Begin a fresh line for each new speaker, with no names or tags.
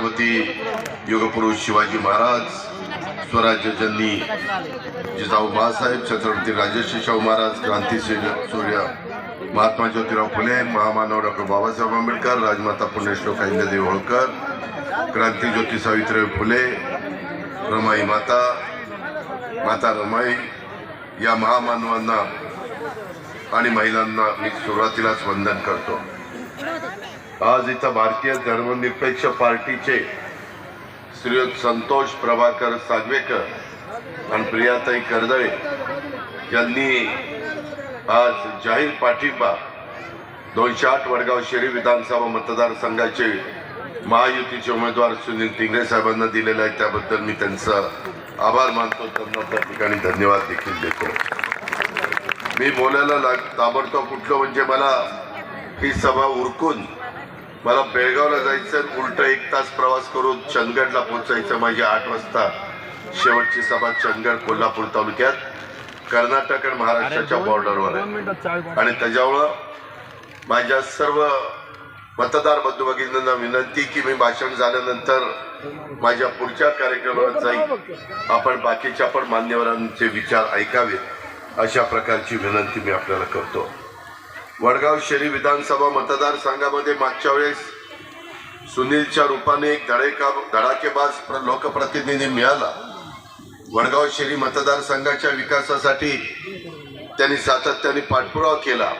छत्रपती योगपुरुष शिवाजी महाराज स्वराज्यजननी जिजाऊ बाळासाहेब छत्रपती राजर्षी शाहू महाराज क्रांतीसिंह सूर्य महात्मा ज्योतिराव फुले महामानव डॉक्टर बाबासाहेब आंबेडकर राजमाता पुण्यश्लोक अहिल्यादेवी होळकर क्रांती ज्योती सावित्रीबाई फुले रमाई माता माता रमाई या महामानवांना आणि महिलांना मी सुरुवातीलाच वंदन करतो. आज इथं भारतीय धर्मनिरपेक्ष पार्टीचे श्रीयुत संतोष प्रभाकर सागवेकर आणि प्रियाताई कर्दळे यांनी आज जाहीर पाठिंबा दोनशे आठ वडगाव शेरी विधानसभा मतदारसंघाचे महायुतीचे उमेदवार सुनील टिंगरे साहेबांना दिलेला आहे. त्याबद्दल मी त्यांचा आभार मानतो. त्यांना त्या ठिकाणी धन्यवाद देखील देतो. मी बोलायला लाग ताबडतोब कुठलं म्हणजे मला ही सभा उरकून मला बेळगावला जायचं उलट एक तास प्रवास करून चंदगडला पोहोचायचं माझी आठ वाजता शेवटची सभा चंदगड कोल्हापूर तालुक्यात कर्नाटक आणि महाराष्ट्राच्या बॉर्डरवर आहे. आणि त्याच्यामुळं माझ्या सर्व मतदार बंधू भगिनींना विनंती की मी भाषण झाल्यानंतर माझ्या पुढच्या कार्यक्रमात जाईल आपण बाकीच्या पण मान्यवरांचे विचार ऐकावेत. अशा प्रकारची विनंती मी आपल्याला करतो. वडगाव शहरी विधानसभा मतदारसंघामध्ये मागच्या वेळेस सुनीलच्या रूपाने एक धडेका धडाकेबाज लोकप्रतिनिधी मिळाला. वडगाव शहरी मतदारसंघाच्या विकासासाठी त्यांनी सातत्याने पाठपुरावा केला.